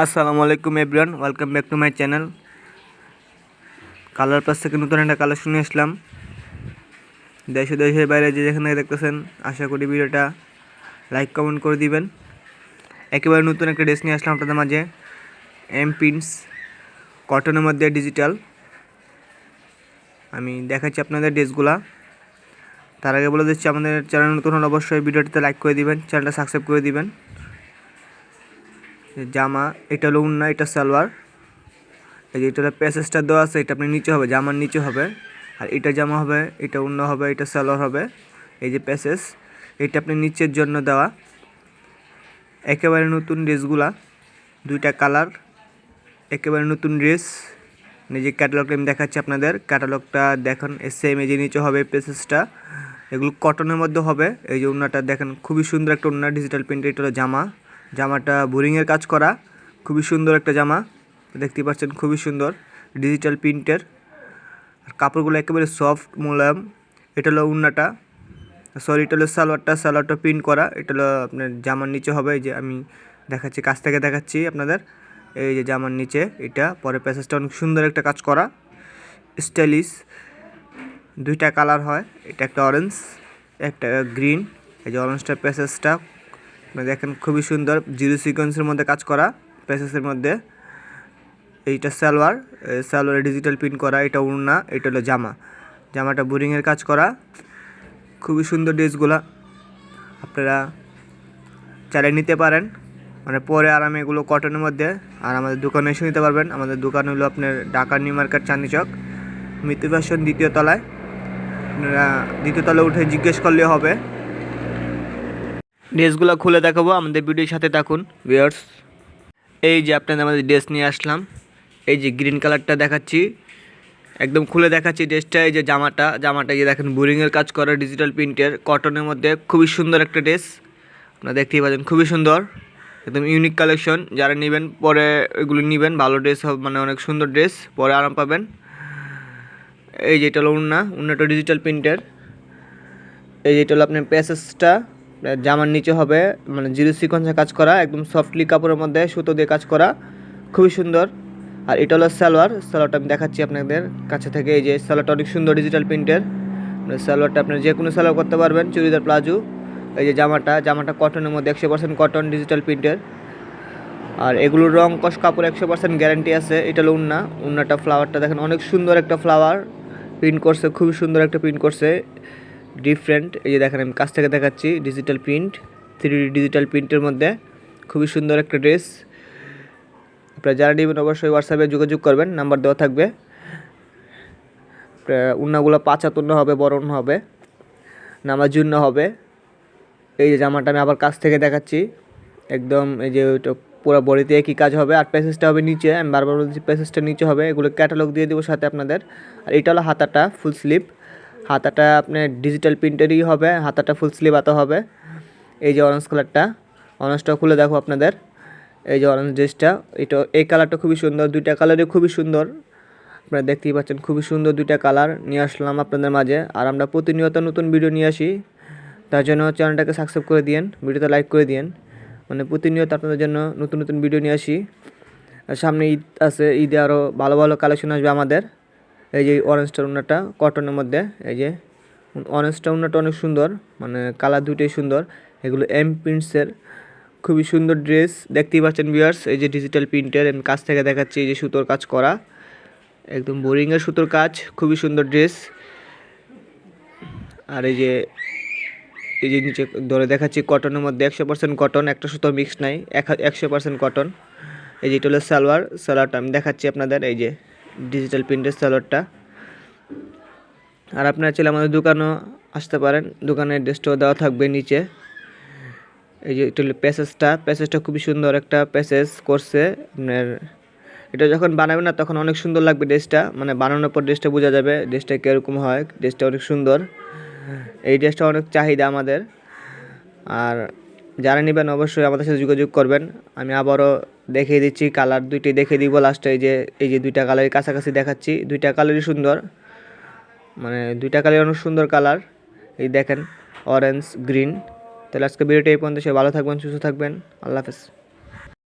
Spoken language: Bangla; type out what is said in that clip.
আসসালামু আলাইকুম everyone, welcome back to my channel. Colour plus থেকে নতুন একটা কালেকশন নিয়ে আসলাম। দেশে দেশের বাইরে যে যেখানে দেখতেছেন, আশা করি ভিডিওটা লাইক কমেন্ট করে দিবেন। একেবারে নতুন একটা ড্রেস নিয়ে আসলাম আপনাদের মাঝে এম পিন্স কটনের মধ্যে ডিজিটাল আমি দেখাচ্ছি আপনাদের ড্রেসগুলা। তার আগে বলে দিচ্ছি, আমাদের চ্যানেল নতুন হলে অবশ্যই ভিডিওটিতে লাইক করে দিবেন চ্যানেলটা সাবস্ক্রাইব করে দিবেন। জামা, এটা হলো উন্না এটা সালোয়ার। এই যে এটা প্যাসেজটা দেওয়া আছে, এটা আপনি নিচে হবে, জামার নিচে হবে। আর এটা জামা হবে, এটা উন্ন হবে, এটা সালোয়ার হবে। এই যে প্যাসেজ, এটা আপনি নিচের জন্য দেওয়া। একেবারে নতুন ড্রেসগুলা, দুইটা কালার, একেবারে নতুন ড্রেস। যে ক্যাটালগটা আমি দেখাচ্ছি আপনাদের ক্যাটালগটা দেখুন সেম এই যে নিচে হবে প্যাসেজটা। এগুলো কটনের মধ্যে হবে, এই যে উন্নাটা দেখেন, খুবই সুন্দর একটা উন্না ডিজিটাল প্রিন্ট এটা হলো জামা। জামাটা বোরিংয়ের কাজ করা। খুবই সুন্দর একটা জামা। দেখতে পাচ্ছেন, খুবই সুন্দর। ডিজিটাল প্রিন্টের আর কাপড়গুলো একেবারে সফট মোলায়ম। এটা হলো উন্নাটা। সরি এটা হলো সালোয়ারটা। সালোয়ারটা প্রিন্ট করা। এটা হলো আপনার জামার নিচে হবে। এই যে আমি দেখাচ্ছি, কাছ থেকে দেখাচ্ছি আপনাদের। এই যে জামার নিচে, এটা। পরে প্যাসেজটা অনেক সুন্দর একটা কাজ করা। স্টাইলিশ দুইটা কালার হয়। এটা একটা অরেঞ্জ একটা গ্রিন এই যে অরেঞ্জটা প্যাসেজটা। দেখেন খুবই সুন্দর জিরো সিকোয়েন্সের মধ্যে কাজ করা প্যাসেসের মধ্যে। এইটা সালোয়ার সালোয়ারে ডিজিটাল প্রিন্ট করা, এটা উড়না, এটা হলো জামা। জামাটা বোরিংয়ের কাজ করা। খুবই সুন্দর ড্রেসগুলা আপনারা চালিয়ে নিতে পারেন। মানে পরে আরামে এগুলো কটনের মধ্যে আর আমাদের দোকানে এসে নিতে পারবেন। আমাদের দোকান হলো আপনার ঢাকা নিউ মার্কেট চাঁদনি চক মৃত্যু ফ্যাশন দ্বিতীয় তলায়। আপনারা দ্বিতীয় তলায় উঠে জিজ্ঞেস করলে হবে। ড্রেসগুলো খুলে দেখাবো আমাদের ভিডিওর সাথে থাকুন। ভিউয়ার্স এই যে আপনাদের আমাদের ড্রেস নিয়ে আসলাম এই যে গ্রিন কালারটা দেখাচ্ছি। একদম খুলে দেখাচ্ছি ড্রেসটা এই যে জামাটা জামাটা যে দেখেন বোরিংয়ের কাজ করা ডিজিটাল প্রিন্টের কটনের মধ্যে খুবই সুন্দর একটা ড্রেস। আপনারা দেখতেই পাচ্ছেন খুবই সুন্দর একদম ইউনিক কালেকশন যারা নেবেন পরে এগুলো নেবেন ভালো ড্রেস হবে মানে অনেক সুন্দর ড্রেস পরে আরাম পাবেন। এই যেটা হলো উন্না উন্নাটা ডিজিটাল প্রিন্টের এই যেটা হলো আপনার প্যাসেজটা জামার নিচে হবে মানে জিরো সিকোয়েন্সে কাজ করা, একদম সফটলি কাপড়ের মধ্যে সুতো দিয়ে কাজ করা, খুবই সুন্দর। আর এটা হলো সালোয়ার, সালোয়ারটা আমি দেখাচ্ছি আপনাদের কাছে থেকে, এই যে সালোয়ারটা অনেক সুন্দর ডিজিটাল প্রিন্টের সালোয়ারটা আপনি যে কোনো সালোয়ার করতে পারবেন, চুড়িদার, প্লাজো, এই যে জামাটা জামাটা কটনের মধ্যে একশো পার্সেন্ট কটন ডিজিটাল প্রিন্টের আর এগুলোর রং কষ কাপড় একশো পার্সেন্ট গ্যারান্টি আছে, এটা হলো উন্না। উন্নাটা ফ্লাওয়ারটা দেখেন, অনেক সুন্দর একটা ফ্লাওয়ার প্রিন্ট করছে, খুবই সুন্দর একটা প্রিন্ট করছে। ডিফারেন্ট এই যে দেখেন, আমি কাছ থেকে দেখাচ্ছি ডিজিটাল প্রিন্ট থ্রি ডিজিটাল প্রিন্টের মধ্যে। খুবই সুন্দর একটা ড্রেস আপনারা যারা নেবেন অবশ্যই হোয়াটসঅ্যাপে যোগাযোগ করবেন নাম্বার দেওয়া থাকবে। উন্নাগুলো পাঁচাত উন্ন হবে উন্ন হবে। নামার জন্য হবে। এই যে জামাটা আমি আবার কাছ থেকে দেখাচ্ছি। একদম এই যে পুরো বডিতে একই কাজ হবে। আর প্যাসেজটা হবে নিচে। আমি বারবার বলছি প্যাসেজটা নিচে হবে। এগুলো ক্যাটালগ দিয়ে দেবো সাথে আপনাদের। আর এটা হলো হাতাটা ফুল স্লিপ হাতাটা আপনার ডিজিটাল প্রিন্টেরই হবে, হাতাটা ফুল স্লিভ হাতা হবে। এই যে অরেঞ্জ কালারটা অরেঞ্জটা খুলে দেখো আপনাদের। এই যে অরেঞ্জ ড্রেসটা এটা, এই কালারটা খুবই সুন্দর, দুইটা কালারই খুবই সুন্দর। আপনারা দেখতেই পাচ্ছেন, খুবই সুন্দর দুইটা কালার নিয়ে আসলাম আপনাদের মাঝে। আর আমরা প্রতিনিয়ত নতুন ভিডিও নিয়ে আসি। তার জন্য চ্যানেলটাকে সাবস্ক্রাইব করে দিন ভিডিওতে লাইক করে দিন মানে প্রতিনিয়ত আপনাদের জন্য নতুন নতুন ভিডিও নিয়ে আসি। সামনে ঈদ আছে, ঈদে আরও ভালো ভালো কালেকশন আসবে আমাদের। এই যে অরেঞ্জটা উন্নাটা কটনের মধ্যে, এই যে অরেঞ্জটা উন্নাটা অনেক সুন্দর মানে কালার দুটোই সুন্দর। এগুলো এম প্রিন্টসের খুবই সুন্দর ড্রেস দেখতেই পাচ্ছেন বিয়ার্স এই যে ডিজিটাল প্রিন্টের কাছ থেকে দেখাচ্ছি এই যে সুতোর কাজ করা। একদম বোরিংয়ের সুতোর কাজ, খুবই সুন্দর ড্রেস আর এই যে এই যে নিচে ধরে দেখাচ্ছি কটনের মধ্যে একশো পার্সেন্ট কটন একটা সুতো মিক্স নাই একশো পার্সেন্ট কটন এই যে এটা হলো সালোয়ার, সালোয়ারটা আমি দেখাচ্ছি আপনাদের, এই যে ডিজিটাল প্রিন্টের সালোয়ারটা আর আপনারা চাইলে আমাদের দোকানও আসতে পারেন। দোকানের ড্রেসটাও দেওয়া থাকবে নিচে। এই যে হলো প্যাসেজটা। প্যাসেজটা খুবই সুন্দর একটা প্যাসেজ করছে। আপনার এটা যখন বানাবেন না, তখন অনেক সুন্দর লাগবে ড্রেসটা মানে বানানোর পর ড্রেসটা বোঝা যাবে ড্রেসটা কীরকম হয়। ড্রেসটা অনেক সুন্দর। এই ড্রেসটা অনেক চাহিদা আমাদের। আর যারা নেবেন অবশ্যই আমাদের সাথে যোগাযোগ করবেন। আমি আবারও দেখিয়ে দিচ্ছি কালার দুইটি দেখিয়ে দিব লাস্টে এই যে এই যে দুইটা কালারের কাছাকাছি দেখাচ্ছি। দুইটা কালারই সুন্দর। মানে দুইটা কালারই অনেক সুন্দর কালার এই দেখেন অরেঞ্জ গ্রিন তাহলে আজকে ভিডিওটি এই পর্যন্ত সে ভালো থাকবেন, সুস্থ থাকবেন। আল্লাহ হাফেজ।